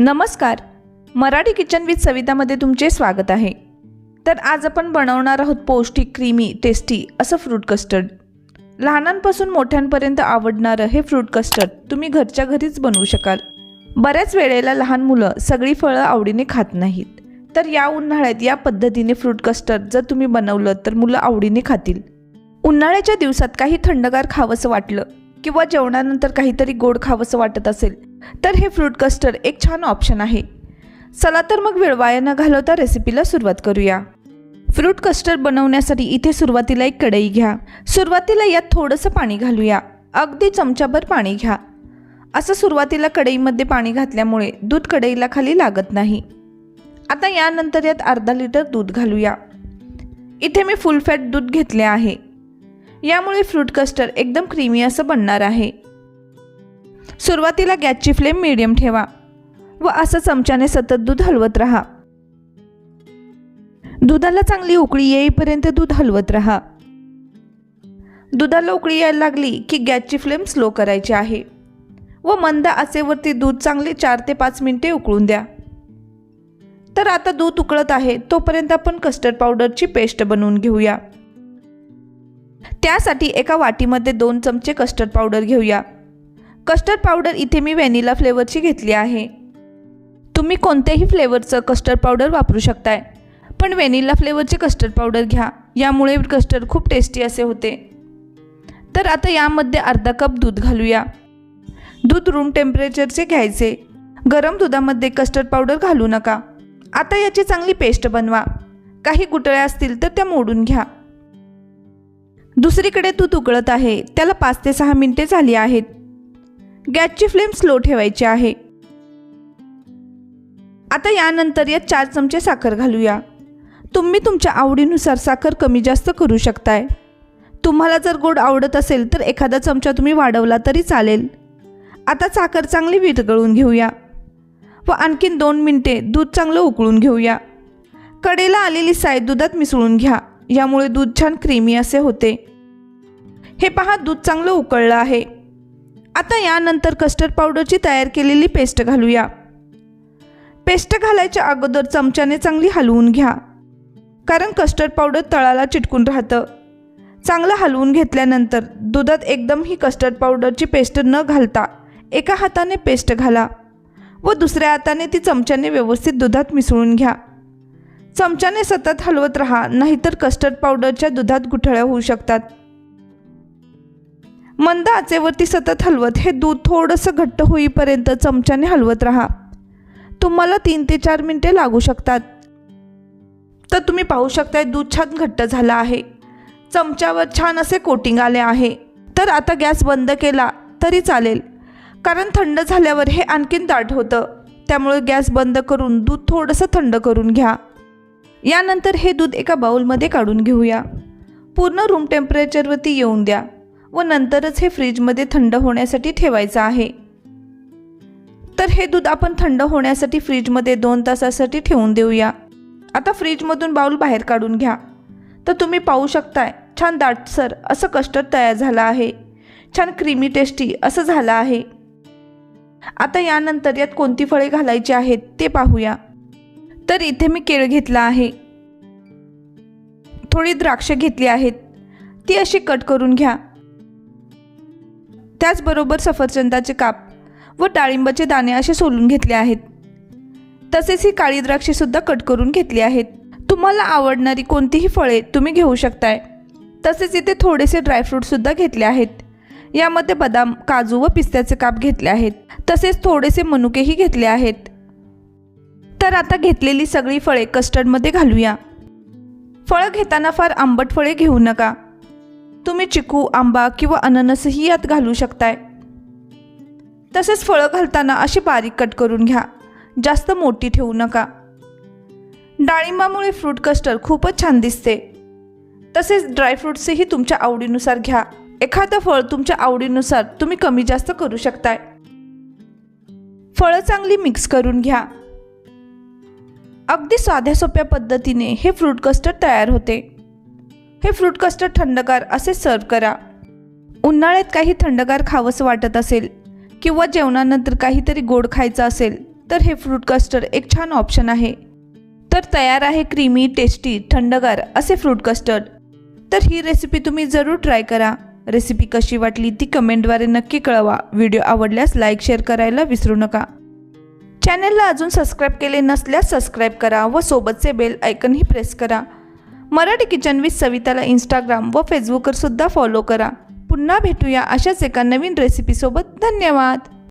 नमस्कार. Marathi kitchen with सवितामध्ये तुमचे स्वागत आहे. तर आज आपण बनवणार आहोत पौष्टिक क्रीमी टेस्टी असं फ्रूट कस्टर्ड. लहानांपासून मोठ्यांपर्यंत आवडणारं हे फ्रूट कस्टर्ड तुम्ही घरच्या घरीच बनवू शकाल. बऱ्याच वेळेला लहान मुलं सगळी फळं आवडीने खात नाहीत. तर या उन्हाळ्यात या पद्धतीने फ्रूट कस्टर्ड जर तुम्ही बनवलं तर मुलं आवडीने खातील. उन्हाळ्याच्या दिवसात काही थंडगार खावंसं वाटलं किंवा जेवणानंतर काहीतरी गोड खावंसं वाटत असेल तर हे फ्रूट कस्टर्ड एक छान ऑप्शन आहे. चला तर मग वेळ वाया न घालवता रेसिपीला सुरुवात करूया. फ्रूट कस्टर्ड बनवण्यासाठी इथे सुरुवातीला एक कढई घ्या. सुरुवातीला यात थोडंसं पाणी घालूया. अगदी चमच्याभर पाणी घ्या. असं सुरुवातीला कढईमध्ये पाणी घातल्यामुळे दूध कढईला खाली लागत नाही. आता यानंतर यात अर्धा लिटर दूध घालूया. इथे मी फुल फॅट दूध घेतले आहे. यामुळे फ्रूट कस्टर्ड एकदम क्रीमी असं बनणार आहे. सुरुवातीला गॅसची फ्लेम मिडियम ठेवा व असं चमच्याने सतत दूध हलवत राहा. दुधाला चांगली उकळी येईपर्यंत दूध हलवत राहा. दुधाला उकळी यायला लागली की गॅसची फ्लेम स्लो करायची आहे व मंद आचेवरती दूध चांगले चार ते पाच मिनिटे उकळून द्या. तर आता दूध उकळत आहे तोपर्यंत आपण कस्टर्ड पावडरची पेस्ट बनवून घेऊया. त्यासाठी एका वाटीमध्ये दोन चमचे कस्टर्ड पावडर घेऊया. कस्टर्ड पावडर इथे मी व्हॅनिला फ्लेवरची घेतली आहे. तुम्ही कोणत्याही फ्लेवरचं कस्टर्ड पावडर वापरू शकताय. पण व्हॅनिला फ्लेवरचे कस्टर्ड पावडर घ्या. यामुळे कस्टर्ड खूप टेस्टी असे होते. तर आता यामध्ये अर्धा कप दूध घालूया. दूध रूम टेम्परेचरचे घ्यायचे. गरम दुधामध्ये कस्टर्ड पावडर घालू नका. आता याची चांगली पेस्ट बनवा. काही गुटळ्या असतील तर त्या मोडून घ्या. दुसरीकडे दूध उकळत आहे. त्याला पाच ते सहा मिनिटे झाली आहेत. गॅसची फ्लेम स्लो ठेवायची आहे. आता यानंतर यात चार चमचे साखर घालूया. तुम्ही तुमच्या आवडीनुसार साखर कमी जास्त करू शकताय. तुम्हाला जर गोड आवडत असेल तर एखादा चमचा तुम्ही वाढवला तरी चालेल. आता साखर चांगली विरगळून घेऊया. व आणखीन दोन मिनटे दूध चांगलं उकळून घेऊया. कडेला आलेली साय दुधात मिसळून घ्या. यामुळे दूध छान क्रीमी असे होते. हे पहा दूध चांगलं उकळलं आहे. आता यानंतर कस्टर्ड पावडरची तयार केलेली पेस्ट घालूया. पेस्ट घालायच्या अगोदर चमच्याने चांगली हलवून घ्या. कारण कस्टर्ड पावडर तळाला चिटकून राहतं. चांगलं हलवून घेतल्यानंतर दुधात एकदम ही कस्टर्ड पावडरची पेस्ट न घालता एका हाताने पेस्ट घाला व दुसऱ्या हाताने ती चमच्याने व्यवस्थित दुधात मिसळून घ्या. चमच्याने सतत हलवत राहा नाहीतर कस्टर्ड पावडरच्या दुधात गुठळ्या होऊ शकतात. मंद आचेवरती सतत हलवत हे दूध थोडंसं घट्ट होईपर्यंत चमच्याने हलवत राहा. तुम्हाला तीन ते चार मिनटे लागू शकतात. तर तुम्ही पाहू शकताय दूध छान घट्ट झालं आहे. चमच्यावर छान असे कोटिंग आले आहे. तर आता गॅस बंद केला तरी चालेल. कारण थंड झाल्यावर हे आणखीन दाट होतं. त्यामुळे गॅस बंद करून दूध थोडंसं थंड करून घ्या. यानंतर हे दूध एका बाउलमध्ये काढून घेऊया. पूर्ण रूम टेम्परेचरवरती येऊन द्या व नंतरच हे फ्रीजमध्ये थंड होण्यासाठी ठेवायचं आहे. तर हे दूध आपण थंड होण्यासाठी फ्रीजमध्ये दोन तासासाठी ठेवून देऊया. आता फ्रीजमधून बाउल बाहेर काढून घ्या. तर तुम्ही पाहू शकताय छान दाटसर असं कस्टर्ड तयार झालं आहे. छान क्रीमी टेस्टी असं झालं आहे. आता यानंतर यात कोणती फळे घालायची आहेत ते पाहूया. तर इथे मी केळ घेतला आहे. थोडी द्राक्ष घेतली आहेत. ती अशी कट करून घ्या. त्याचबरोबर सफरचंदाचे काप व डाळिंबाचे दाणे असे सोलून घेतले आहेत. तसेच ही काळी द्राक्षेसुद्धा कट करून घेतली आहेत. तुम्हाला आवडणारी कोणतीही फळे तुम्ही घेऊ शकताय. तसेच इथे थोडेसे ड्रायफ्रूटसुद्धा घेतले आहेत. यामध्ये बदाम काजू व पिस्त्याचे काप घेतले आहेत. तसेच थोडेसे मनुकेही घेतले आहेत. तर आता घेतलेली सगळी फळे कस्टर्डमध्ये घालूया. फळं घेताना फार आंबट फळे घेऊ नका. तुम्ही चिकू आंबा किंवा अननसही यात घालू शकताय. तसेच फळं घालताना अशी बारीक कट करून घ्या. जास्त मोठी ठेवू नका. डाळिंबामुळे फ्रूट कस्टर्ड खूपच छान दिसते. तसेच ड्रायफ्रूट्सही तुमच्या आवडीनुसार घ्या. एखादं फळ तुमच्या आवडीनुसार तुम्ही कमी जास्त करू शकताय. फळं चांगली मिक्स करून घ्या. अगदी साध्या सोप्या पद्धतीने हे फ्रूट कस्टर्ड तयार होते. हे फ्रूट कस्टर्ड थंडगार असे सर्व करा. उन्हाळ्यात काही थंडगार खावंसं वाटत असेल किंवा जेवणानंतर काहीतरी गोड खायचं असेल तर हे फ्रूट कस्टर्ड एक छान ऑप्शन आहे. तर तयार आहे क्रीमी टेस्टी थंडगार असे फ्रूट कस्टर्ड तर ही रेसिपी तुम्ही जरूर ट्राय करा. रेसिपी कशी वाटली ती कमेंटद्वारे नक्की कळवा. व्हिडिओ आवडल्यास लाईक शेअर करायला विसरू नका. चॅनलला अजून सबस्क्राईब केले नसल्यास सबस्क्राईब करा व सोबतचे बेल आयकनही प्रेस करा. मराठी किचन विथ सविताला इंस्टाग्राम व फेसबुकवर सुद्धा फॉलो करा. पुन्हा भेटूया अशाच एका नवीन रेसिपीसोबत धन्यवाद!